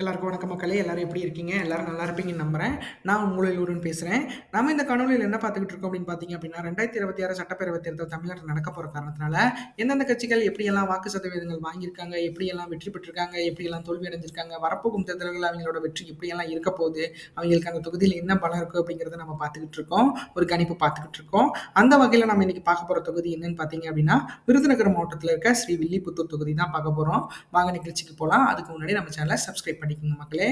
எல்லாருக்கும் வணக்கம் மக்களே எல்லாரும் எப்படி இருக்கீங்க? எல்லாரும் நல்லா இருப்பீங்கன்னு நம்புறேன். நான் உங்களில் ஒருவன் பேசுகிறேன் நம்ம இந்த கணவனில் என்ன பார்த்துக்கிட்டு இருக்கோம் அப்படின்னு பார்த்தீங்க அப்படின்னா ரெண்டாயிரத்தி இருபத்தி ஆறு சட்டப்பேரவை தேர்தல் தமிழ்நாட்டில் நடக்க போகிற காரணத்தினால எந்தெந்த கட்சிகள் எப்படியெல்லாம் வாக்கு சதவீதங்கள் வாங்கியிருக்காங்க எப்படியெல்லாம் வெற்றி பெற்றிருக்காங்க எப்படியெல்லாம் தோல்வி அடைஞ்சிருக்காங்க வரப்போகும் தேர்தல்கள் அவங்களோட வெற்றி எப்படியெல்லாம் இருக்க போகுது அவங்களுக்கு அந்த தொகுதியில் என்ன பலம் இருக்குது அப்படிங்கிறத நம்ம பார்த்துக்கிட்டு இருக்கோம். ஒரு கணிப்பு பார்த்துக்கிட்டு இருக்கோம். அந்த வகையில் நம்ம இன்னைக்கு பார்க்க போகிற தொகுதி என்னன்னு பார்த்தீங்க அப்படின்னா விருதுநகர் மாவட்டத்தில் இருக்க ஸ்ரீ வில்லிபுத்தூர் தொகுதி தான் பார்க்க போகிறோம் வாங்க நிகழ்ச்சிக்கு போகலாம் அதுக்கு முன்னாடி நம்ம சேனலை சப்ஸ்கிரைப் பண்ணிக்கோங்க மக்களே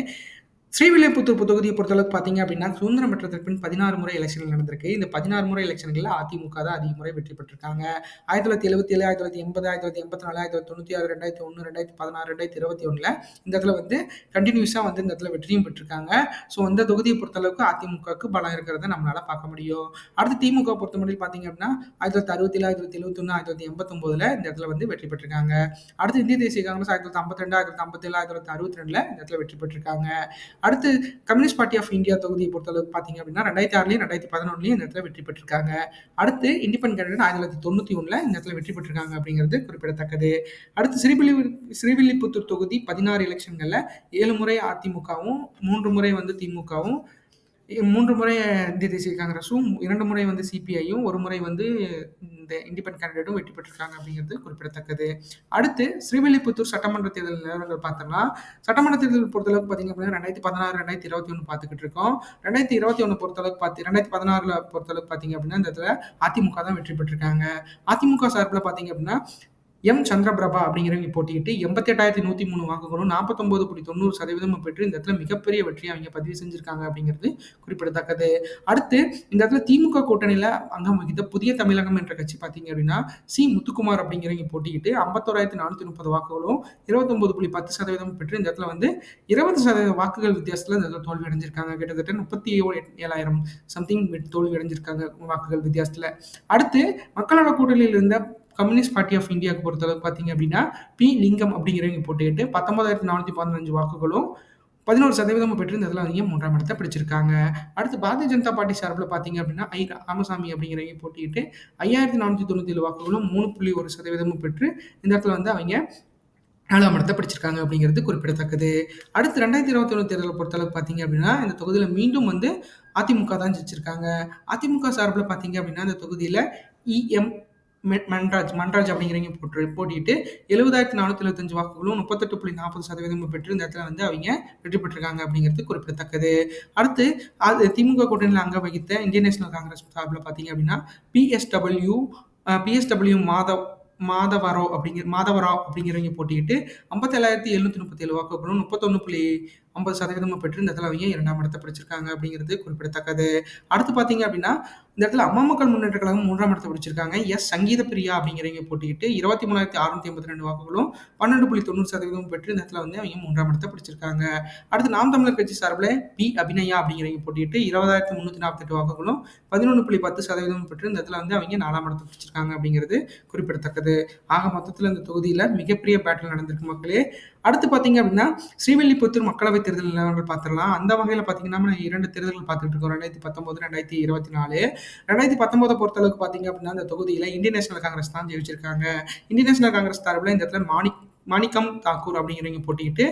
ஸ்ரீவில்லிபுத்தூர் தொகுதியை பொறுத்தளவுக்கு பார்த்தீங்க அப்படின்னா சுதந்திரம் பெற்றதற்கு பின் பதினாறு முறை எலெக்ஷன்கள் நடந்திருக்கு இந்த பதினாறு முறை எலெக்ஷன்களில் அதிமுக தான் அதிக முறை வெற்றி பெற்றிருக்காங்க ஆயிரத்தி தொள்ளாயிரத்தி எழுபத்தி ஏழு ஆயிரத்தி தொள்ளாயிரத்தி எண்பது ஆயிரத்தி தொள்ளாயிரத்தி எண்பத்தி நாலு ஆயிரத்தி தொள்ளாயிரத்தி தொண்ணூற்றி ஆறு ரெண்டாயிரத்தி ஒன்று ரெண்டாயிரத்தி பதினாறு ரெண்டாயிரத்தி இருபத்தி ஒன்றில் இந்த இடத்துல வந்து கண்டினியூஸாக வந்து இந்த இடத்துல வெற்றியும் பெற்றிருக்காங்க ஸோ அந்த தொகுதியை பொறுத்தளவுக்கு அதிமுகவுக்கு பலம் இருக்கிறத நம்மளால் பார்க்க முடியும் அடுத்து திமுக பொறுத்த முடியும் பார்த்தீங்க அப்படின்னா ஆயிரத்தி தொள்ளாயிரத்தி அறுபத்தி ஏழு ஆயிரத்தி தொள்ளாயிரத்தி எழுபத்தி ஒன்று ஆயிரத்தி தொள்ளாயிரத்தி எண்பத்தொம்போதுல இந்த இடத்துல வந்து வெற்றி பெற்றிருக்காங்க அடுத்து இந்திய தேசிய காங்கிரஸ் ஆயிரத்தி தொள்ளாயிரத்தி ஐம்பத்தி ரெண்டு ஆயிரத்தி தொள்ளாயிரத்தி ஐம்பத்தி ஏழு ஆயிரத்தி தொள்ளாயிரத்தி அறுபத்தி ரெண்டில் இந்த இடத்துல வெற்றி பெற்றிருக்காங்க அடுத்து கம்யூனிஸ்ட் பார்ட்டி ஆஃப் இந்தியா தொகுதியை பொறுத்தளவுக்கு பார்த்தீங்க அப்படின்னா ரெண்டாயிரத்தி ஆறுலையும் ரெண்டாயிரத்தி பதினொன்றுலையும் இந்த இடத்துல வெற்றி பெற்றிருக்காங்க. அடுத்து இண்டிபெண்ட் கேண்டிடேட் ஆயிரத்தி தொள்ளாயிரத்தி தொண்ணூற்றி ஒன்றில் இந்த இடத்துல வெற்றி பெற்றிருக்காங்க அப்படிங்கிறது குறிப்பிடத்தக்கது. அடுத்து ஸ்ரீவில்லி ஸ்ரீவில்லிபுத்தூர் தொகுதி பதினாறு எலெக்ஷன்களில் ஏழு முறை அதிமுகவும் மூன்று முறை வந்து திமுகவும் மூன்று முறை இந்திய தேசிய காங்கிரஸும் இரண்டு முறை வந்து சிபிஐயும் ஒரு முறை வந்து இந்த இண்டிபெண்ட் கேண்டிடேட்டும் வெற்றி பெற்றிருக்காங்க அப்படிங்கிறது குறிப்பிடத்தக்கது. அடுத்து ஸ்ரீவில்லிபுத்தூர் சட்டமன்ற தேர்தல் நிலவரங்கள் பார்த்தோம்னா சட்டமன்ற தேர்தல் பொறுத்தளவுக்கு பார்த்தீங்க அப்படின்னா ரெண்டாயிரத்தி பதினாறு ரெண்டாயிரத்தி இருபத்தி ஒன்று பார்த்துக்கிட்டு இருக்கோம் ரெண்டாயிரத்தி இருபத்தி ஒன்று பொறுத்தளவுக்கு பார்த்து ரெண்டாயிரத்தி பதினாறில் பொறுத்தளவுக்கு பார்த்தீங்க அப்படின்னா இந்த இடத்துல அதிமுக தான் வெற்றி பெற்றிருக்காங்க. அதிமுக சார்பில் பார்த்தீங்க அப்படின்னா எம் சந்திரபிரபா அப்படிங்கிறவங்க போட்டிக்கிட்டு எண்பத்தி எட்டாயிரத்தி நூற்றி மூணு வாக்குகளும் நாற்பத்தொம்பது புள்ளி தொண்ணூறு சதவீதம் பெற்று இந்த இடத்துல மிகப்பெரிய வெற்றியை அவங்க பதிவு செஞ்சிருக்காங்க அப்படிங்கிறது குறிப்பிடத்தக்கது. அடுத்து இந்த இடத்துல திமுக கூட்டணியில் அங்கம் வகித்த புதிய தமிழகம் என்ற கட்சி பார்த்தீங்க அப்படின்னா சி. முத்துக்குமார் அப்படிங்கிறவங்க போட்டிக்கிட்டு ஐம்பத்தோராயிரத்தி நானூற்றி முப்பது வாக்குகளும் இருபத்தொம்பது புள்ளி பத்து சதவீதம் பெற்று இந்த இடத்துல வந்து இருபது சதவீத வாக்குகள் வித்தியாசத்தில் இந்த இடத்துல தோல்வி அடைஞ்சிருக்காங்க. கிட்டத்தட்ட முப்பத்தி ஏழாயிரம் சம்திங் தோல்வி அடைஞ்சிருக்காங்க வாக்குகள் வித்தியாசத்தில். அடுத்து மக்களோட கூட்டணியில் இருந்த கம்யூனிஸ்ட் பார்ட்டி ஆஃப் இந்தியாவுக்கு பொறுத்தளவுக்கு பார்த்தீங்க அப்படின்னா பி. லிங்கம் அப்படிங்கிறவங்க போட்டுக்கிட்டு பத்தொன்பதாயிரத்தி நானூற்றி பதினஞ்சு வாக்குகளும் பதினோரு சதவீதம் பெற்று இந்த அவங்க மூன்றாம் இடத்தை பிடிச்சிருக்காங்க. அடுத்து பாரதிய ஜனதா பார்ட்டி சார்பில் பார்த்தீங்க அப்படின்னா ஐ. ராமசாமி அப்படிங்கிறவங்க போட்டிக்கிட்டு ஐயாயிரத்தி நானூற்றி தொண்ணூற்றி ஏழு வாக்குகளும் மூணு புள்ளி ஒரு சதவீதமும் பெற்று இந்த இடத்துல வந்து அவங்க நாலாம் இடத்தை பிடிச்சிருக்காங்க அப்படிங்கிறது குறிப்பிடத்தக்கது. அடுத்து ரெண்டாயிரத்தி இருபத்தி ஒன்று தேர்தலை பொறுத்தளவுக்கு பார்த்தீங்க அப்படின்னா இந்த தொகுதியில் மீண்டும் வந்து அதிமுக தான் ஜெயிச்சிருக்காங்க. அதிமுக சார்பில் பார்த்தீங்க அப்படின்னா இந்த தொகுதியில் இஎம் மன்ராஜ் மன்ராஜ் அப்படிங்கிறவங்க போட்டு போட்டிட்டு எழுபதாயிரத்தி நானூற்றி எழுபத்தஞ்சு வாக்குகளும் முப்பத்தெட்டு புள்ளி நாற்பது சதவீதம் பெற்று இந்த இடத்துல வந்து அவங்க வெற்றி பெற்றிருக்காங்க அப்படிங்கிறது குறிப்பிடத்தக்கது. அடுத்து அது திமுக கூட்டணியில் அங்க வகித்த இந்தியன் நேஷனல் காங்கிரஸ் சார்பில் பார்த்தீங்க அப்படின்னா பிஎஸ்டபிள்யூ பிஎஸ்டபிள்யூ மாதவ் மாதவரோ அப்படிங்கிற மாதவராவ் அப்படிங்கிறவங்க போட்டிக்கிட்டு ஐம்பத்தேழாயிரத்தி எழுநூற்றி முப்பத்தி ஏழு வாக்குகளும் முப்பத்தொன்று புள்ளி ஐம்பது சதவீதமும் பெற்று இந்த இடத்துல அவங்க இரண்டாம் இடத்தை பிடிச்சிருக்காங்க அப்படிங்கிறது குறிப்பிடத்தக்கது. அடுத்து பார்த்தீங்க அப்படின்னா இந்த இடத்துல அம்மா மக்கள் முன்னேற்ற கழகம் மூன்றாம் இடத்தை பிடிச்சிருக்காங்க. எஸ். சங்கீத பிரியா அப்படிங்கிறவங்க போட்டிக்கிட்டு இருபத்தி மூணாயிரத்தி அறுநூத்தி ஐம்பத்தி ரெண்டு வாக்குகளும் பன்னெண்டு புள்ளி தொண்ணூறு சதவீதம் பெற்று இந்த இடத்துல வந்து அவங்க மூன்றாம் இடத்தை பிடிச்சிருக்காங்க. அடுத்து நாம் தமிழர் கட்சி சார்பில் பி. அபிநயா அப்படிங்கிறவங்க போட்டிட்டு இருபதாயிரத்தி முந்நூற்றி நாற்பத்தெட்டு வாக்குகளும் பதினொன்று புள்ளி பத்து சதவீதம் பெற்று இந்த இடத்துல வந்து அவங்க நாலாம் இடத்தை பிடிச்சிருக்காங்க அப்படிங்கிறது குறிப்பிடத்தக்கது. ஆக மொத்தத்தில் இந்த தொகுதியில் மிகப்பெரிய பேட்டில் நடந்திருக்கு மக்களே. அடுத்து பார்த்தீங்க அப்படின்னா ஸ்ரீவில்லிபுத்தூர் மக்களவை தேர்தல் நிலவரங்கள் பார்த்துடலாம் அந்த வகையில் பார்த்தீங்கன்னா நம்ம இரண்டு தேர்தல்கள் பார்த்துட்டு இருக்கோம். ரெண்டாயிரத்தி பத்தொம்போது ரெண்டாயிரத்தி இருபத்தி நாலு ரெண்டாயிரத்தி பத்தொன்பதை பொறுத்தளவுக்கு பார்த்தீங்க அப்படின்னா அந்த தொகுதியில் இந்தியன் நேஷனல் காங்கிரஸ் தான் ஜெயிச்சிருக்காங்க. இந்தியன் நேஷனல் காங்கிரஸ் தரப்பில் இந்த இடத்துல மாணிக் மாணிக்கம் தாக்கூர் அப்படிங்கிறவங்க போட்டிக்கிட்டு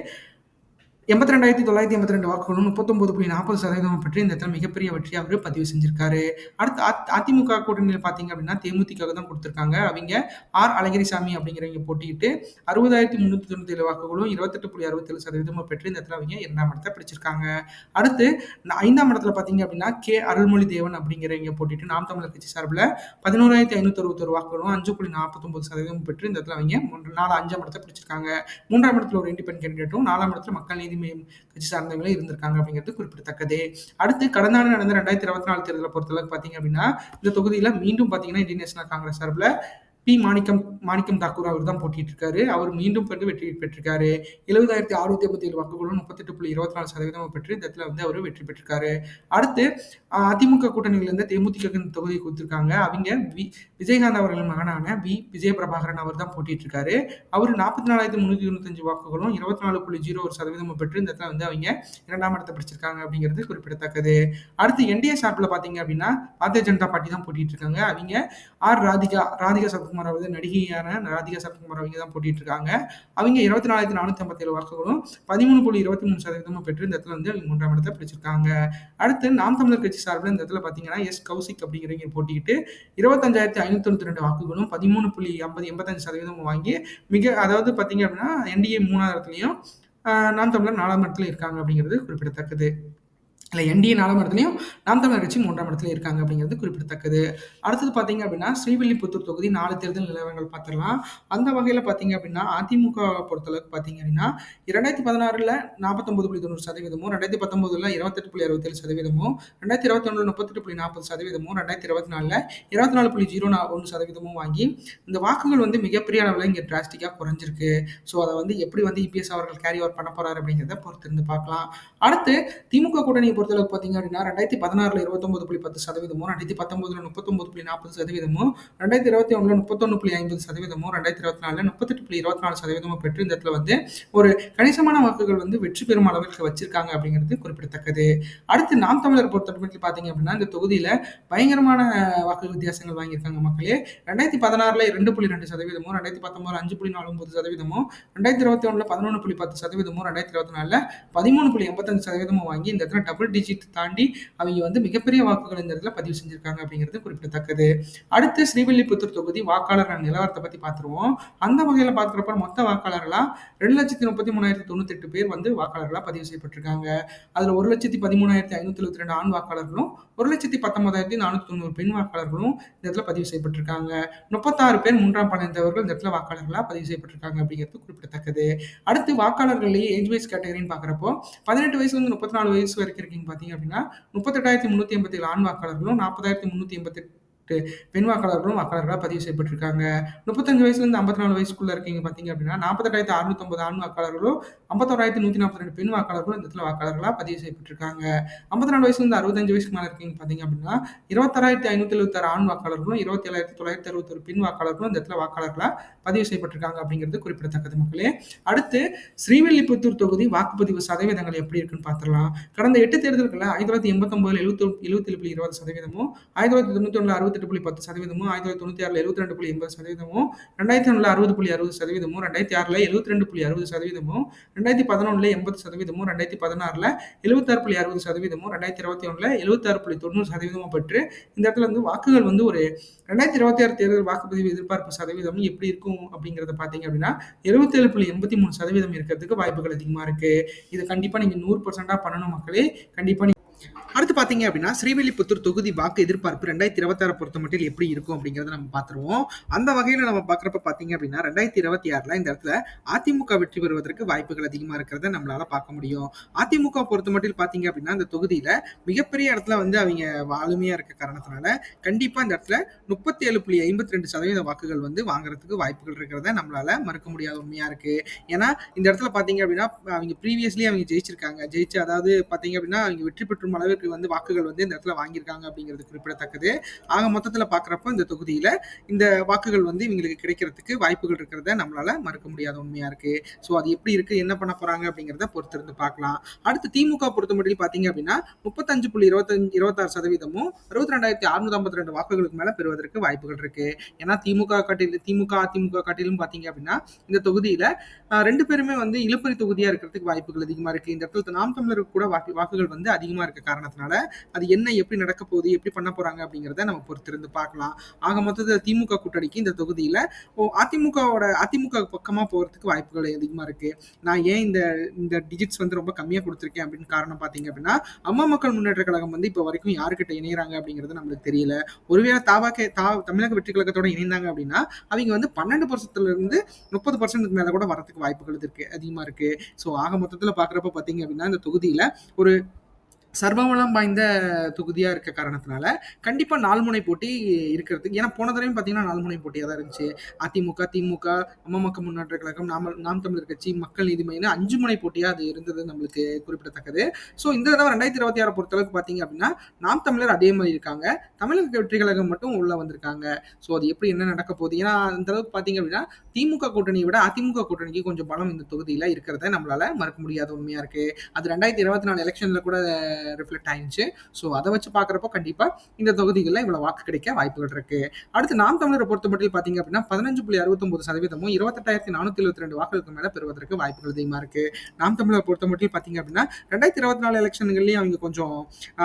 எண்பத்தி ரெண்டாயிரத்தி தொள்ளாயிரத்தி எண்பத்தி ரெண்டு வாக்குகளும் முப்பத்தொன்பது புள்ளி நாற்பது சதவீதம் பெற்று இந்த இடத்துல மிகப்பெரிய வெற்றி அவர் பதிவு செஞ்சிருக்காரு. அடுத்து அதிமுக கூட்டணியில் பார்த்தீங்க அப்படின்னா தேமுதிக தான் கொடுத்துருக்காங்க. அவங்க ஆர். அழகிரிசாமி அப்படிங்கிறவங்க போட்டிட்டு அறுபதாயிரத்தி முந்நூற்றி தொண்ணூற்றி ஏழு வாக்குகளும் இருபத்தெட்டு புள்ளி அறுபத்தேழு சதவீதம் பெற்று இந்த இடத்துல அவங்க இரண்டாம் இடத்தை பிடிச்சிருக்காங்க. அடுத்து ஐந்தாம் இடத்துல பார்த்தீங்க அப்படின்னா கே. அருள்மொழி தேவன் அப்படிங்கிறவங்க போட்டிட்டு நாம் தமிழர் கட்சி சார்பில் பதினோராயிரத்தி ஐநூற்றி அறுபத்தொரு வாக்குகளும் அஞ்சு புள்ளி நாற்பத்தொம்பது சதவீதம் பெற்று இந்த இடத்துல அவங்க மூன்று நாலு அஞ்சாம் இடத்தை பிடிச்சிருக்காங்க. மூன்றாம் இடத்துல ஒரு இண்டிபெண்ட் கேண்டிடேட்டும் நாலாம் இடத்துல மக்கள் நீதி மையம் கட்சி சார்ந்தவங்களும் இருந்திருக்காங்க அப்படிங்கிறது குறிப்பிடத்தக்கது. அடுத்து கடந்த ஆண்டு நடந்த ரெண்டாயிரத்தி இருபத்தி நாலு தேர்தலை பொறுத்தளவுக்கு பார்த்தீங்க அப்படின்னா இந்த தொகுதியில் மீண்டும் பார்த்தீங்கன்னா இந்தியன் நேஷனல் காங்கிரஸ் சார்பில் பி மாணிக்கம் மாணிக்கம் தாக்கூர் அவர் தான் போட்டிட்டு இருக்காரு அவர் மீண்டும் பெற்று வெற்றி பெற்றிருக்காரு. எழுபதாயிரத்தி அறுநூத்தி ஐம்பத்தி ஏழு வாக்குகளும் முப்பத்தெட்டு புள்ளி இருபத்தி நாலு சதவீதம் பெற்று இந்த இடத்துல வந்து அவர் வெற்றி பெற்றிருக்காரு. அடுத்து அதிமுக கூட்டணியிலிருந்து தேமுதிக தொகுதியை கொடுத்துருக்காங்க. அவங்க வி விஜயகாந்த் அவர்களின் மகனான வி விஜய பிரபாகரன் அவர் தான் போட்டிட்டு இருக்காரு அவர் நாற்பத்தி நாலாயிரத்தி முன்னூத்தி தொண்ணூத்தஞ்சு வாக்குகளும் இருபத்தி நாலு புள்ளி ஜீரோ ஒரு சதவீதம் பெற்று இந்த இடத்துல வந்து அவங்க இரண்டாம் இடத்தை பிடிச்சிருக்காங்க அப்படிங்கிறது குறிப்பிடத்தக்கது. அடுத்து என்டிஏ சார்பில் பார்த்தீங்க அப்படின்னா பாரதிய ஜனதா பார்ட்டி தான் போட்டிட்டு இருக்காங்க அவங்க ஆர் ராதிகா ராதிகா சத் சரத்குமார் அவர்கள் நடிகையான ராதிகா சரத்குமார் அவங்க தான் போட்டிட்டு இருக்காங்க அவங்க இருபத்தி நாலாயிரத்தி நானூற்றி ஐம்பத்தேழு வாக்குகளும் பதிமூணு புள்ளி இருபத்தி மூணு சதவீதமும் பெற்று இந்த இடத்துல வந்து அவங்க மூன்றாம் இடத்தை பிடிச்சிருக்காங்க. அடுத்து நாம் தமிழர் கட்சி சார்பில் இந்த இடத்துல பார்த்தீங்கன்னா எஸ் கௌசிக் அப்படிங்கிறவங்க போட்டிக்கிட்டு இருபத்தஞ்சாயிரத்தி ஐநூற்றி ரெண்டு வாக்குகளும் பதிமூணு புள்ளி ஐம்பது எண்பத்தஞ்சு சதவீதமும் வாங்கி மிக அதாவது பார்த்தீங்க அப்படின்னா என்டிஏ மூணாவது இடத்துலையும் நாம் தமிழர் நாலாம் இடத்துல இருக்காங்க அப்படிங்கிறது குறிப்பிடத்தக்கது. இல்லை என்டிஏ நாலாம் இடத்துலையும் நாம் தமிழர் கட்சி மூன்றாம் இடத்துல இருக்காங்க அப்படிங்கிறது குறிப்பிடத்தக்கது. அடுத்தது பார்த்தீங்க அப்படின்னா ஸ்ரீவில்லிபுத்தூர் தொகுதி நாலு தேர்தல் நிலவரங்கள் பார்த்துடலாம். அந்த வகையில் பார்த்தீங்க அப்படின்னா அதிமுக பொறுத்தளவுக்கு பார்த்தீங்க அப்படின்னா இரண்டாயிரத்தி பதினாறில் நாற்பத்தொம்பது புள்ளி தொண்ணூறு சதவீதமும் ரெண்டாயிரத்தி பத்தொம்பதுல இருபத்தெட்டு புள்ளி அறுபத்தேழு சதவீதமும் ரெண்டாயிரத்தி இருபத்தி ஒன்றில் முப்பத்தெட்டு புள்ளி நாற்பது சதவீதமும் ரெண்டாயிரத்தி இருபத்தி நாலில் இருபத்தி நாலு புள்ளி ஜீரோ ஒன்று சதவீதமும் வாங்கி இந்த வாக்குகள் வந்து மிகப்பெரிய அளவில் இங்கே டிராஸ்டிக்காக குறைஞ்சிருக்கு. ஸோ அதை வந்து எப்படி வந்து இபிஎஸ் அவர்கள் கேரி ஓவர் பண்ண போறாரு அப்படிங்கிறத பொறுத்திருந்து பார்க்கலாம். அடுத்து திமுக கூட்டணி பொறுத்தளவுக்கு பார்த்தீங்க அப்படின்னா ரெண்டாயிரத்தி பதினாறுல இருபத்தொம்பது புள்ளி பத்து சதவீதமும் ரெண்டாயிரத்தி பத்தொம்பதுல முப்பத்தொம்பது புள்ளி நாற்பது சதவீதமும் ரெண்டாயிரத்தி இருபத்தி ஒன்றில் முப்பத்தொன்று புள்ளி ஐம்பது சதவீதமும் ரெண்டாயிரத்தி இருபத்தி நாலில் முப்பத்தெட்டு புள்ளி இருபத்தி நாலு சதவீதமும் பெற்று இந்த இடத்துல வந்து ஒரு கணிசமான வாக்குகள் வந்து வெற்றி பெறும் அளவிற்கு வச்சிருக்காங்க அப்படிங்கிறது குறிப்பிடத்தக்கது. அடுத்து நாம் தமிழர் பொறுத்தவரைக்கும் பார்த்தீங்க அப்படின்னா இந்த தொகுதியில் பயங்கரமான வாக்கு வித்தியாசங்கள் வாங்கியிருக்காங்க மக்களே. ரெண்டாயிரத்தி பதினாறுல ரெண்டு புள்ளி ரெண்டு சதவீதமும் ரெண்டாயிரத்தி பத்தொன்பது அஞ்சு புள்ளி நாலு ஒன்பது சதவீதமும் ரெண்டாயிரத்தி இருபத்தி ஒன்றில் பதினொன்று புள்ளி பத்து சதவீதமும் ரெண்டாயிரத்தி இருபத்தி நாலில் பதிமூணு புள்ளி எண்பத்தஞ்சு சதவீதமும் வாங்கி இந்த இடத்துல டபுள் டிஜிட் தாண்டி அவங்க வந்து மிகப்பெரிய வாக்குகள் இந்த இடத்துல பதிவு செஞ்சிருக்காங்க அப்படிங்கிறது குறிப்பிடத்தக்கது. அடுத்து ஸ்ரீவில்லிபுத்தூர் தொகுதி வாக்காளர் நிலவரத்தை பற்றி பார்த்துருவோம் அந்த வகையில் பார்க்குறப்ப மொத்த வாக்காளர்களாக ரெண்டு லட்சத்தி முப்பத்தி மூணாயிரத்தி தொண்ணூத்தெட்டு பேர் வந்து வாக்காளர்களாக பதிவு செய்யப்பட்டிருக்காங்க. அதில் ஒரு லட்சத்தி பதிமூணாயிரத்தி ஐநூற்றி எழுபத்தி ரெண்டு ஆண் வாக்காளர்களும் ஒரு லட்சத்தி பத்தொன்பதாயிரத்தி நானூற்றி தொண்ணூறு பெண் வாக்காளர்களும் இந்த இடத்துல பதிவு செய்யப்பட்டிருக்காங்க. முப்பத்தாறு பேர் மூன்றாம் பணிந்தவர்கள் இந்த இடத்துல வாக்காளர்களாக பதிவு செய்யப்பட்டிருக்காங்க அப்படிங்கிறது குறிப்பிடத்தக்கது. அடுத்து வாக்காளர்களையே ஏஜ் வைஸ் கேட்டகரின்னு பார்க்குறப்போ பதினெட்டு வயசுல இருந்து முப்பத்தி நாலு வயசு வரைக்கும் பார்த்தீங்க அப்படின்னா முப்பத்தெட்டாயிரத்தி முந்நூற்றி எண்பத்தி ஏழு ஆண் வாக்காளர்களும் நாற்பதாயிரத்தி முந்நூற்றி எண்பத்தி பெண் வாக்காளர்களும் வாக்காளர்களாக பதிவு செய்யப்பட்டிருக்காங்க. முப்பத்தஞ்சு வயசுலேருந்து ஐம்பத்தி நாலு வயசுக்குள்ள இருக்கீங்க பார்த்தீங்க அப்படின்னா நாற்பத்தெட்டாயிரத்தி அறுநூத்தொம்பது ஆண் வாக்காளர்களும் ஐம்பத்தோராயிரத்தி நூற்றி நாற்பத்தி ரெண்டு பெண் வாக்காளர்களும் இந்த இடத்துல வாக்காளர்களாக பதிவு செய்யப்பட்டிருக்காங்க. ஐம்பத்தி நாலு வயசுலேருந்து அறுபத்தஞ்சு வயசுக்கு மேலே இருக்கீங்க பார்த்தீங்க அப்படின்னா இருபத்தாறாயிரத்தி ஐநூற்றி எழுபத்தாறு ஆண் வாக்காளர்களும் இருபத்தி ஏழாயிரத்தி தொள்ளாயிரத்தி அறுபத்தொரு பெண் வாக்காளர்களும் இந்த இடத்துல வாக்காளர்களாக பதிவு செய்யப்பட்டிருக்காங்க அப்படிங்கிறது குறிப்பிடத்தக்கது மக்களே. அடுத்து ஸ்ரீவில்லிபுத்தூர் தொகுதி வாக்குப்பதிவு சதவீதங்கள் எப்படி இருக்குன்னு பார்த்துடலாம். கடந்த எட்டு தேர்தல்களில் ஆயிரத்தி தொள்ளாயிரத்தி எண்பத்தொம்பது எழுபத்தி எழுபத்தி ஏழு புள்ளி இருபது சதவீதமும் ஆயிரத்தி தொள்ளாயிரத்தி தொண்ணூற்றி ஒன்றில் அறுபத்தெட்டு புள்ளி பத்து சதவீதமும் ஆயிரத்தி தொள்ளாயிரத்தி தொண்ணூற்றி ஆறில் எழுபத்தி ரெண்டு புள்ளி எண்பது சதவீதமும் ரெண்டாயிரத்தி ஒன்றில் அறுபது புள்ளி அறுபது சதவீதமும் ரெண்டாயிரத்தி ஆறில் எழுபத்தி ரெண்டு புள்ளி அறுபது சதவீதமும் ரெண்டாயிரத்தி பதினொன்றில் எண்பது சதவீதமும் ரெண்டாயிரத்தி பதினாறில் எழுபத்தாறு புள்ளி அறுபது சதவீதமும் ரெண்டாயிரத்தி இருபத்தி ஒன்றில் எழுபத்தாறு புள்ளி தொண்ணூறு சதவீதமும் பெற்று இந்த இடத்துல வந்து வாக்குகள் வந்து ஒரு ரெண்டாயிரத்தி இருபத்தி ஆறு தேர்தல் வாக்குப்பதிவு எதிர்பார்ப்பு சதவீதம் எப்படி இருக்கும் அப்படிங்கிறத பார்த்தீங்க அப்படின்னா எழுபத்தேழு புள்ளி எண்பத்தி மூணு சதவீதம் இருக்கிறதுக்கு வாய்ப்புகள் அதிகமாக இருக்கு. இது கண்டிப்பாக நீங்கள் நூறு பர்சன்டாக பண்ணணும் மக்களே. கண்டிப்பாக அடுத்து பார்த்தீங்க அப்படின்னா ஸ்ரீவில்லிபுத்தூர் தொகுதி வாக்கு எதிர்பார்ப்பு ரெண்டாயிரத்தி இருபத்தாறு பொறுத்த மட்டும் எப்படி இருக்கும் அப்படிங்கிறத நம்ம பார்த்துருவோம் அந்த வகையில் நம்ம பார்க்குறப்ப பார்த்தீங்க அப்படின்னா ரெண்டாயிரத்தி இருபத்தி ஆறில் இந்த இடத்துல அதிமுக வெற்றி பெறுவதற்கு வாய்ப்புகள் அதிகமாக இருக்கிறத நம்மளால பார்க்க முடியும். அதிமுக பொறுத்த மட்டும் பார்த்தீங்க அப்படின்னா இந்த தொகுதியில் மிகப்பெரிய இடத்துல வந்து அவங்க ஆளுமையாக இருக்க காரணத்தினால கண்டிப்பாக இந்த இடத்துல முப்பத்தி ஏழு புள்ளி ஐம்பத்தி ரெண்டு சதவீத வாக்குகள் வந்து வாங்குறதுக்கு வாய்ப்புகள் இருக்கிறத நம்மளால மறுக்க முடியாத உண்மையாக இருக்கு. ஏன்னா இந்த இடத்துல பார்த்தீங்க அப்படின்னா அவங்க ப்ரீவியஸ்லி அவங்க ஜெயிச்சிருக்காங்க. ஜெயிச்சு அதாவது பார்த்தீங்க அப்படின்னா அவங்க வெற்றி பெற்றும் அளவிற்கு வந்து வாக்குகள் வந்து இந்த இடத்துல வாங்கியிருக்காங்க அப்படிங்கிறது குறிப்பிடத்தக்கது. ஆக மொத்தத்தில் பார்க்குறப்போ இந்த தொகுதியில் இந்த வாக்குகள் வந்து இவங்களுக்கு கிடைக்கிறதுக்கு வாய்ப்புகள் இருக்கிறத நம்மளால மறுக்க முடியாத உண்மையாக இருக்கு. ஸோ அது எப்படி இருக்கு என்ன பண்ண போறாங்க அப்படிங்கிறத பொறுத்திருந்து பார்க்கலாம் அடுத்து திமுக பொறுத்த மட்டும் பார்த்தீங்க அப்படின்னா முப்பத்தஞ்சு புள்ளி இருபத்தஞ்சு இருபத்தாறு சதவீதமும் அறுபத்தி ரெண்டாயிரத்தி அறுநூத்தி ஐம்பத்தி ரெண்டு வாக்குகளுக்கு மேல பெறுவதற்கு வாய்ப்புகள் இருக்கு. ஏன்னா திமுக காட்டில் திமுக அதிமுக காட்டிலும் பார்த்தீங்க அப்படின்னா இந்த தொகுதியில ரெண்டு பேருமே வந்து இழுப்பறி தொகுதியா இருக்கிறதுக்கு வாய்ப்புகள் அதிகமா இருக்கு. இந்த இடத்துல நாம் தமிழருக்கு கூட வாக்கு வாக்குகள் வந்து அதிகமா இருக்க காரணத்தினால அது என்ன எப்படி நடக்க போகுது எப்படி பண்ண போறாங்க அப்படிங்கிறத நம்ம பொறுத்திருந்து பார்க்கலாம். ஆக மொத்தத்தில் திமுக கூட்டணிக்கு இந்த தொகுதியில ஓ அதிமுகவோட அதிமுக பக்கமா போறதுக்கு வாய்ப்புகள் அதிகமா இருக்கு. நான் ஏன் இந்த இந்த டிஜிட்ஸ் வந்து ரொம்ப கம்மியா கொடுத்துருக்கேன் அப்படின்னு காரணம் பார்த்தீங்க அப்படின்னா அம்மா மக்கள் முன்னேற்ற கழகம் வந்து இப்போ வரைக்கும் யாருக்கிட்ட இணையறாங்க அப்படிங்கிறது நம்மளுக்கு தெரியல. ஒருவேளை தாவாக்கே தா தமிழக வெற்றி கழகத்தோட இணைந்தாங்க அப்படின்னா அவங்க வந்து பன்னெண்டு பர்சன்ட்ல இருந்து முப்பது பர்சன்ட்டுக்கு மேல கூட வரதுக்கு வாய்ப்புகள் இருக்கு அதிகமா இருக்கு. ஸோ ஆக மொத்தத்தில் பாக்குறப்ப பாத்தீங்க அப்படின்னா இந்த தொகுதியில ஒரு சர்வவளம் வாய்ந்த தொகுதியாக இருக்க காரணத்தினால கண்டிப்பாக நால்முனை போட்டி இருக்கிறதுக்கு ஏன்னா போன தடவையும் பார்த்தீங்கன்னா நால்முனை போட்டியாக தான் இருந்துச்சு. அதிமுக திமுக அம்மா முன்னேற்ற கழகம் நாம் நாம் தமிழர் கட்சி மக்கள் நீதி மையம் அஞ்சு முனை போட்டியாக அது இருந்தது நம்மளுக்கு குறிப்பிடத்தக்கது. ஸோ இந்த தடவை ரெண்டாயிரத்தி இருபத்தி ஆறு பொறுத்தளவுக்கு பார்த்தீங்க அப்படின்னா நாம் தமிழர் அதே மாதிரி இருக்காங்க. தமிழக வெற்றி கழகம் மட்டும் உள்ள வந்திருக்காங்க. ஸோ அது எப்படி என்ன நடக்க போகுது? ஏன்னா அந்த அளவுக்கு பார்த்தீங்க அப்படின்னா திமுக கூட்டணியை விட அதிமுக கூட்டணிக்கு கொஞ்சம் பலம் இந்த தொகுதியில் இருக்கிறத நம்மளால மறக்க முடியாத உண்மையா இருக்கு. அது ரெண்டாயிரத்தி இருபத்தி நாலு எலெக்ஷன்ல கூட ரிஃப்ளெக்ட் ஆயிடுச்சு. ஸோ அதை வச்சு பார்க்குறப்போ கண்டிப்பாக இந்த தொகுதிகளில் இவ்வளோ வாக்கு கிடைக்க வாய்ப்புகள் இருக்கு. அடுத்து நாம் தமிழரை பொறுத்த மட்டும் பார்த்தீங்க அப்படின்னா பதினஞ்சு புள்ளி அறுபத்தொம்பது சதவீதமும் இருபத்தெட்டாயிரத்தி நானூற்றி எழுபத்தி ரெண்டு வாக்குகளுக்கு மேலே பெறுவதற்கு வாய்ப்புகள் அதிகமாக இருக்கு. நாம் தமிழரை பொறுத்த மட்டும் பார்த்தீங்க அப்படின்னா ரெண்டாயிரத்தி இருபத்தி நாலு எலெக்ஷன்கள்லையும் அவங்க கொஞ்சம்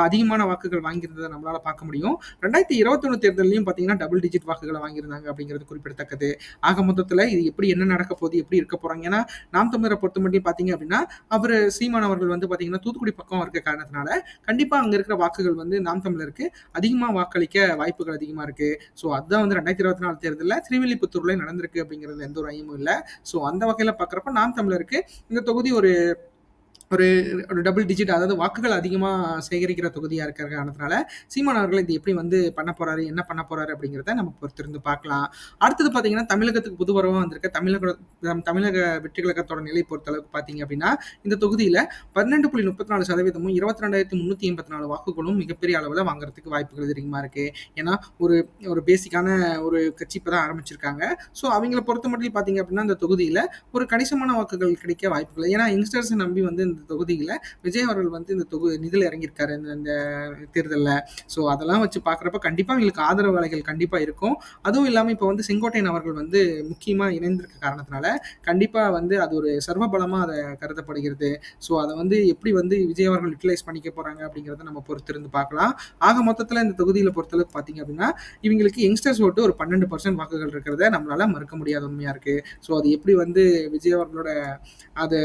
அதிகமான வாக்குகள் வாங்கியிருந்ததை நம்மளால் பார்க்க முடியும். ரெண்டாயிரத்தி இருபத்தொன்னு தேர்தலையும் பார்த்தீங்கன்னா டபுள் டிஜிட் வாக்குகளை வாங்கியிருந்தாங்க அப்படிங்கிறது குறிப்பிடத்தக்கது. ஆக மொத்தத்தில் இது எப்படி என்ன நடக்க போகுது எப்படி இருக்க போகிறாங்க ஏன்னா நாம் தமிழரை பொறுத்த மட்டும் பார்த்தீங்க அப்படின்னா அவர் சீமான் அவர்கள் வந்து பார்த்தீங்கன்னா தூத்துக்குடி பக்கம் இருக்க காரணத்தினால கண்டிப்பாக அங்கே இருக்கிற வாக்குகள் வந்து நாம் தமிழருக்கு அதிகமாக வாக்களிக்க வாய்ப்புகள் அதிகமாக இருக்கு. ஸோ அதுதான் வந்து ரெண்டாயிரத்தி இருபத்தி நாலு தேர்தலில் திருவில்லிபுத்தூர்ல நடந்திருக்கு அப்படிங்கிறது எந்த ஒரு ஐயமும் இல்லை. ஸோ அந்த வகையில் பார்க்குறப்ப நாம் தமிழருக்கு இந்த தொகுதி ஒரு ஒரு ஒரு டபுள் டிஜிட் அதாவது வாக்குகள் அதிகமாக சேகரிக்கிற தொகுதியாக இருக்கிற காரணத்தினால சீமான் அவர்கள் இது எப்படி வந்து பண்ண போகிறாரு என்ன பண்ண போகிறாரு அப்படிங்கிறத நம்ம பொறுத்திருந்து பார்க்கலாம். அடுத்தது பார்த்தீங்கன்னா தமிழகத்துக்கு புது வரவாக வந்திருக்க தமிழக நம் தமிழக வெற்றி கழகத்தோட நிலை பொறுத்தளவுக்கு பார்த்தீங்க அப்படின்னா இந்த தொகுதியில் பன்னெண்டு புள்ளி முப்பத்தி நாலு சதவீதமும் இருபத்தி ரெண்டாயிரத்தி முந்நூற்றி எண்பத்தி நாலு வாக்குகளும் மிகப்பெரிய அளவில் வாங்குறதுக்கு வாய்ப்புகள் அதிகமாக இருக்குது ஏன்னா ஒரு ஒரு பேசிக்கான ஒரு கட்சி இப்போ தான் ஆரம்பிச்சிருக்காங்க. ஸோ அவங்கள பொறுத்த மட்டும் பார்த்தீங்க அப்படின்னா இந்த தொகுதியில் ஒரு கணிசமான வாக்குகள் கிடைக்க வாய்ப்புகள். ஏன்னா யங்ஸ்டர்ஸை நம்பி வந்து இந்த தொகுதியில் விஜய் அவர்கள் வந்து இந்த தொகு நிதியில் இறங்கியிருக்காரு இந்த இந்த தேர்தலில். ஸோ அதெல்லாம் வச்சு பார்க்குறப்ப கண்டிப்பாக அவங்களுக்கு ஆதரவு வேலைகள் கண்டிப்பாக இருக்கும். அதுவும் இல்லாமல் இப்போ வந்து செங்கோட்டையன் அவர்கள் வந்து முக்கியமாக இணைந்திருக்க காரணத்தினால கண்டிப்பாக வந்து அது ஒரு சர்வபலமாக அதை கருதப்படுகிறது. ஸோ அதை வந்து எப்படி வந்து விஜய் அவர்கள் யூட்டிலைஸ் பண்ணிக்க போகிறாங்க அப்படிங்கிறத நம்ம பொறுத்திருந்து பார்க்கலாம். ஆக மொத்தத்தில் இந்த தொகுதியில் பொறுத்தளவுக்கு பார்த்தீங்க அப்படின்னா இவங்களுக்கு யங்ஸ்டர்ஸ் ஓட்டு ஒரு பன்னெண்டு பர்சன்ட் வாக்குகள் இருக்கிறத நம்மளால மறுக்க முடியாத உண்மையாக இருக்குது ஸோ அது எப்படி வந்து விஜய் அவர்களோட அதை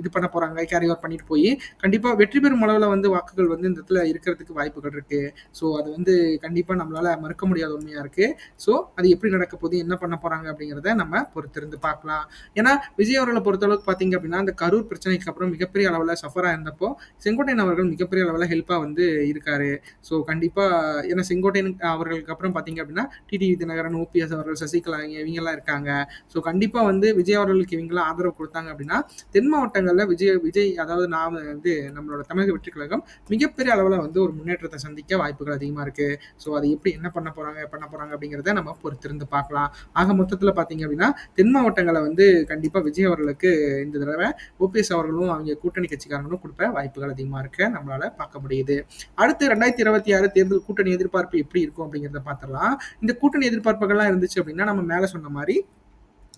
இது பண்ண போறாங்க கேரி ஓவர் பண்ணிட்டு போய் கண்டிப்பா வெற்றி பெறும் அளவுல வந்து வாக்குகள் வந்து இந்த இடத்துல இருக்கிறதுக்கு வாய்ப்புகள் இருக்கு. ஸோ அது வந்து கண்டிப்பா நம்மளால மறுக்க முடியாத உண்மையா இருக்கு. ஸோ அது எப்படி நடக்க போகுது என்ன பண்ண போறாங்க அப்படிங்கிறத நம்ம பொறுத்திருந்து பார்க்கலாம். ஏன்னா விஜய் அவர்களை பொறுத்தளவுக்கு பார்த்தீங்க அப்படின்னா அந்த கரூர் பிரச்சனைக்கு அப்புறம் மிகப்பெரிய அளவில் சஃபராக இருந்தப்போ செங்கோட்டையன் அவர்கள் மிகப்பெரிய அளவில் ஹெல்ப்பாக வந்து இருக்காரு. ஸோ கண்டிப்பாக ஏன்னா செங்கோட்டையன் அவர்களுக்கு அப்புறம் பார்த்தீங்க அப்படின்னா டிடி தினகரன் ஓபிஎஸ் அவர்கள் சசிகலா இவங்க இவங்கெல்லாம் இருக்காங்க. ஸோ கண்டிப்பாக வந்து விஜய் அவர்களுக்கு இவங்களாம் ஆதரவு கொடுத்தாங்க அப்படின்னா தென் மாவட்டங்களில் விஜய் விஜய் அதாவது நாம் வந்து நம்மளோட தமிழக வெற்றி கழகம் மிகப்பெரிய அளவில் வந்து ஒரு முன்னேற்றத்தை சந்திக்க வாய்ப்புகள் அதிகமாக இருக்கு. ஸோ அது எப்படி என்ன பண்ண போறாங்க பண்ண போறாங்க அப்படிங்கிறத நம்ம பொறுத்திருந்து பார்க்கலாம். ஆக மொத்தத்தில் பார்த்தீங்க அப்படின்னா தென் மாவட்டங்களை வந்து கண்டிப்பாக விஜய் அவர்களுக்கு இந்த தடவை ஓபிஎஸ் அவர்களும் அவங்க கூட்டணி கட்சிக்காரங்களும் கொடுப்ப வாய்ப்புகள் அதிகமாக இருக்கு. நம்மளால பார்க்க முடியுது. அடுத்து ரெண்டாயிரத்தி இருபத்தி ஆறு தேர்தல் கூட்டணி எதிர்பார்ப்பு எப்படி இருக்கும் அப்படிங்கிறத பார்த்துடலாம். இந்த கூட்டணி எதிர்பார்ப்புகள்லாம் இருந்துச்சு அப்படின்னா நம்ம மேலே சொன்ன மாதிரி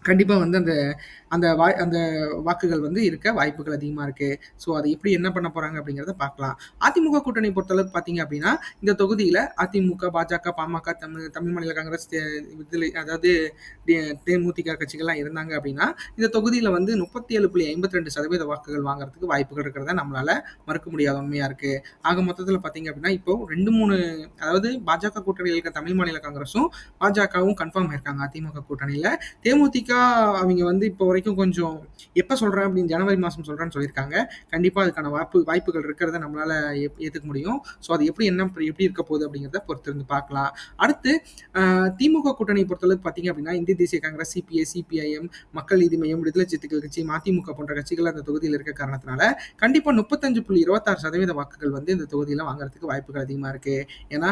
கண்டிப்பாக வந்து அந்த அந்த வாய் அந்த வாக்குகள் வந்து இருக்க வாய்ப்புகள் அதிகமாக இருக்கு. ஸோ அது எப்படி என்ன பண்ண போகிறாங்க அப்படிங்கிறத பார்க்கலாம். அதிமுக கூட்டணி பொறுத்தளவுக்கு பார்த்தீங்க அப்படின்னா இந்த தொகுதியில் அதிமுக பாஜக பாமக தமிழ் தமிழ் மாநில காங்கிரஸ் விடுதலை அதாவது தே- தேமுதிக கட்சிகள்லாம் இருந்தாங்க அப்படின்னா இந்த தொகுதியில் வந்து முப்பத்தி ஏழு புள்ளி ஐம்பத்தி ரெண்டு சதவீத வாக்குகள் வாங்குறதுக்கு வாய்ப்புகள் இருக்கிறத நம்மளால் மறுக்க முடியாத உண்மையாக இருக்குது ஆக மொத்தத்தில் பார்த்தீங்க அப்படின்னா இப்போ ரெண்டு மூணு அதாவது பாஜக கூட்டணியில் இருக்க தமிழ் மாநில காங்கிரஸும் பாஜகவும் கன்ஃபார்ம் ஆயிருக்காங்க அதிமுக கூட்டணியில். தேமுதிக அவங்க வந்து இப்போ வரைக்கும் கொஞ்சம் எப்போ சொல்கிறேன் அப்படின்னு ஜனவரி மாதம் சொல்கிறேன்னு சொல்லியிருக்காங்க. கண்டிப்பாக அதுக்கான வாய்ப்பு வாய்ப்புகள் இருக்கிறத நம்மளால் ஏற்றுக்க முடியும். ஸோ அது எப்படி என்ன எப்படி இருக்க போகுது அப்படிங்கிறத பொறுத்திருந்து பார்க்கலாம். அடுத்து திமுக கூட்டணி பொறுத்தளவுக்கு பார்த்தீங்க அப்படின்னா இந்திய தேசிய காங்கிரஸ் சிபிஐ சிபிஐஎம் மக்கள் நீதி மையம் விடுதலை சிறுத்தைகள் கட்சி மதிமுக போன்ற கட்சிகள் அந்த தொகுதியில் இருக்க காரணத்தினால கண்டிப்பாக முப்பத்தஞ்சு புள்ளி இருபத்தாறு சதவீத வாக்குகள் வந்து இந்த தொகுதியில் வாங்குறதுக்கு வாய்ப்புகள் அதிகமாக இருக்கு. ஏன்னா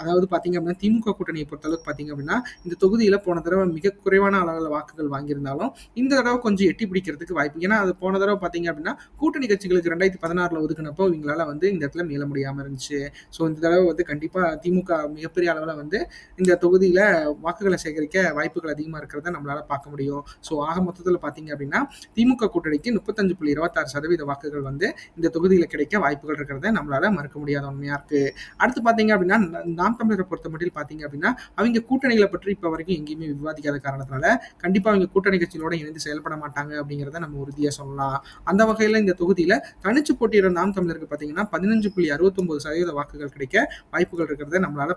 அதாவது பார்த்தீங்க அப்படின்னா திமுக கூட்டணியை பொறுத்தளவுக்கு பார்த்தீங்க அப்படின்னா இந்த தொகுதியில் போன தடவை மிக குறைவான அளவில் வாக்குகள் வாங்கியிருந்தாலும் இந்த தடவை கொஞ்சம் எட்டி பிடிக்கிறதுக்கு வாய்ப்பு. ஏன்னா அது போன தடவை பார்த்தீங்க அப்படின்னா கூட்டணி கட்சிகளுக்கு ரெண்டாயிரத்தி பதினாறில் ஒதுக்குனப்போ இவங்களால வந்து இந்த இடத்துல மீள முடியாமல் இருந்துச்சு. ஸோ இந்த தடவை வந்து கண்டிப்பாக திமுக மிகப்பெரிய அளவில் வந்து இந்த தொகுதியில் வாக்குகளை சேகரிக்க வாய்ப்புகள் அதிகமாக இருக்கிறத நம்மளால பார்க்க முடியும். ஸோ ஆக மொத்தத்தில் பார்த்தீங்க அப்படின்னா திமுக கூட்டணிக்கு முப்பத்தஞ்சு புள்ளி இருபத்தாறு சதவீத வாக்குகள் வந்து இந்த தொகுதியில் கிடைக்க வாய்ப்புகள் இருக்கிறத நம்மளால மறுக்க முடியாத உண்மையாக இருக்குது அடுத்து பார்த்தீங்க அப்படின்னா நாம் தமிழரை பொறுத்த மட்டும் பார்த்தீங்க அப்படின்னா அவங்க கூட்டணிகளை பற்றி இப்போ வரைக்கும் எங்கேயுமே விவாதிக்காத காரணத்தினால கண்டிப்பா அவங்க கூட்டணி கட்சிகளோட இணைந்து செயல்பட மாட்டாங்க அப்படிங்கிறத நம்ம உறுதியா சொல்லலாம். அந்த வகையில இந்த தொகுதியில தனிச்சு போட்டியிட நாம் தமிழருக்கு பார்த்தீங்கன்னா பதினஞ்சு புள்ளி அறுபத்தொன்பது சதவீத வாக்குகள் கிடைக்க வாய்ப்புகள் இருக்கிறத நம்மளால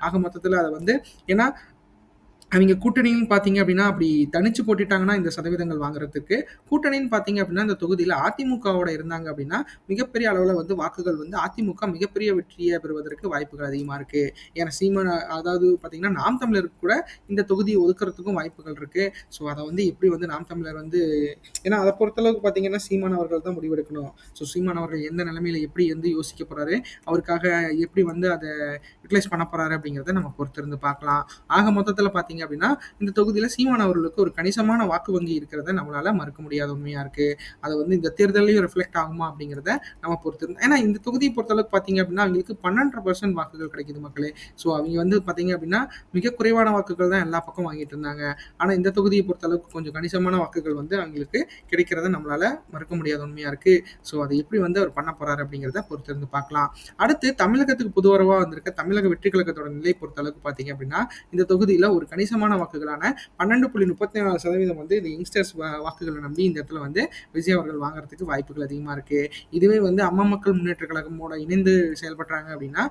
ஆக மொத்தத்துல அதை வந்து ஏன்னா அவங்க கூட்டணின்னு பார்த்தீங்க அப்படின்னா அப்படி தனிச்சு போட்டுட்டாங்கன்னா இந்த சதவீதங்கள் வாங்குறதுக்கு கூட்டணின்னு பார்த்தீங்க அப்படின்னா இந்த தொகுதியில் அதிமுகவோட இருந்தாங்க அப்படின்னா மிகப்பெரிய அளவில் வந்து வாக்குகள் வந்து அதிமுக மிகப்பெரிய வெற்றியை பெறுவதற்கு வாய்ப்புகள் அதிகமாக இருக்கு. ஏன்னா சீமன் அதாவது பார்த்தீங்கன்னா நாம் தமிழருக்கு கூட இந்த தொகுதியை ஒதுக்குறதுக்கும் வாய்ப்புகள் இருக்கு. ஸோ அதை வந்து எப்படி வந்து நாம் தமிழர் வந்து ஏன்னா அதை பொறுத்தளவுக்கு பார்த்தீங்கன்னா சீமான் அவர்கள் தான் முடிவெடுக்கணும். ஸோ சீமான் அவர்கள் எந்த நிலைமையில எப்படி வந்து யோசிக்க போறாரு அவருக்காக எப்படி வந்து அதை யூட்டிலைஸ் பண்ண போறாரு அப்படிங்கிறத நம்ம பொறுத்திருந்து பார்க்கலாம். ஆக மொத்தத்தில் பார்த்தீங்கன்னா பார்த்தீங்க அப்படின்னா இந்த தொகுதியில் சீமான் அவர்களுக்கு ஒரு கணிசமான வாக்கு வங்கி இருக்கிறத நம்மளால மறுக்க முடியாத உண்மையா இருக்கு. அதை வந்து இந்த தேர்தலையும் ரிஃப்ளெக்ட் ஆகுமா அப்படிங்கிறத நம்ம பொறுத்து ஏன்னா இந்த தொகுதியை பொறுத்தளவுக்கு பார்த்தீங்க அப்படின்னா அவங்களுக்கு பன்னெண்டரை பர்சன்ட் வாக்குகள் கிடைக்குது மக்களே. ஸோ அவங்க வந்து பார்த்தீங்க அப்படின்னா மிக குறைவான வாக்குகள் தான் எல்லா பக்கம் வாங்கிட்டு இருந்தாங்க. ஆனால் இந்த தொகுதியை பொறுத்தளவுக்கு கொஞ்சம் கணிசமான வாக்குகள் வந்து அவங்களுக்கு கிடைக்கிறத நம்மளால மறுக்க முடியாத உண்மையா இருக்கு. ஸோ அதை எப்படி வந்து அவர் பண்ண போறாரு அப்படிங்கிறத பொறுத்திருந்து பார்க்கலாம் அடுத்து தமிழகத்துக்கு புதுவரவா வந்திருக்க தமிழக வெற்றி கழகத்தோட நிலை பொறுத்தளவுக்கு பார்த்தீங்க அப்படின்னா இந்த தொகுதியில் ஒரு கணிசமான வாக்குகளான பன்னெண்டு புள்ளி முப்பத்தி நாலு சதவீதம் வந்து இந்த யங்ஸ்டர்ஸ் வாக்குகளை நம்பி இந்த இடத்துல வந்து விஜய் அவர்கள் வாங்குறதுக்கு வாய்ப்புகள் அதிகமாக இருக்கு. இதுவே வந்து அம்மா மக்கள் முன்னேற்ற கழகமோட இணைந்து செயல்படுறாங்க அப்படின்னா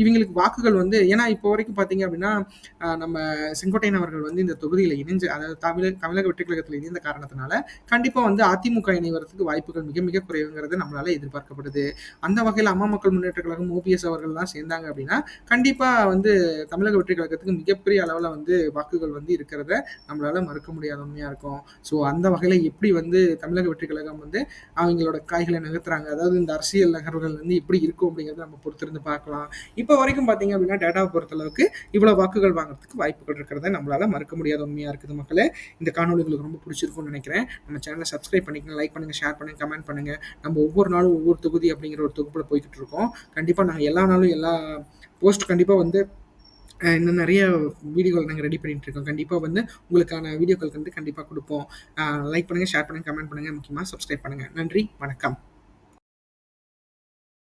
இவங்களுக்கு வாக்குகள் வந்து ஏன்னா இப்போ வரைக்கும் பார்த்தீங்க அப்படின்னா நம்ம செங்கோட்டையன் அவர்கள் வந்து இந்த தொகுதியில் இணைஞ்சு அதாவது தமிழக தமிழக வெற்றி கழகத்தில் இணைந்த காரணத்தினால கண்டிப்பாக வந்து அதிமுக இணைவதற்கு வாய்ப்புகள் மிக மிக குறைவுங்கிறது நம்மளால எதிர்பார்க்கப்படுது. அந்த வகையில் அம்மா மக்கள் முன்னேற்ற கழகம் ஓபிஎஸ் அவர்கள்லாம் சேர்ந்தாங்க அப்படின்னா கண்டிப்பாக வந்து தமிழக வெற்றி கழகத்துக்கு மிகப்பெரிய அளவில் வந்து வாக்குகள் வந்து இருக்கிறத நம்மளால மறுக்க முடியாத உண்மையாக இருக்கும். ஸோ அந்த வகையில் எப்படி வந்து தமிழக வெற்றி கழகம் வந்து அவங்களோட காய்களை நகர்த்துறாங்க? அதாவது இந்த அரசியல் நகர்வுகள் வந்து எப்படி இருக்கும் அப்படிங்கிறத நம்ம பொறுத்திருந்து பார்க்கலாம். இப்போ வரைக்கும் பார்த்தீங்க அப்படின்னா டேட்டாவை பொறுத்தளவுக்கு இவ்வளோ வாக்குகள் வாங்குறதுக்கு வாய்ப்புகள் இருக்கிறத நம்மளால மறுக்க முடியாத உண்மையாக இருக்குது மக்களே. இந்த காணொலி உங்களுக்கு ரொம்ப பிடிச்சிருக்கும்னு நினைக்கிறேன். நம்ம சேனலை சப்ஸ்கிரைப் பண்ணிக்கங்க லைக் பண்ணுங்கள் ஷேர் பண்ணுங்கள் கமெண்ட் பண்ணுங்கள் நம்ம ஒவ்வொரு நாளும் ஒவ்வொரு தொகுதி அப்படிங்கிற ஒரு தொகுப்பில் போய்கிட்டு இருக்கோம். கண்டிப்பாக நாங்கள் எல்லா நாளும் எல்லா போஸ்ட் கண்டிப்பாக வந்து இன்னும் நிறைய வீடியோக்கள் நாங்கள் ரெடி பண்ணிகிட்டு இருக்கோம். கண்டிப்பாக வந்து உங்களுக்கான வீடியோக்கள் வந்து கண்டிப்பாக கொடுப்போம். லைக் பண்ணுங்கள் ஷேர் பண்ணுங்கள் கமெண்ட் பண்ணுங்கள் முக்கியமாக சப்ஸ்கிரைப் பண்ணுங்கள் நன்றி வணக்கம்.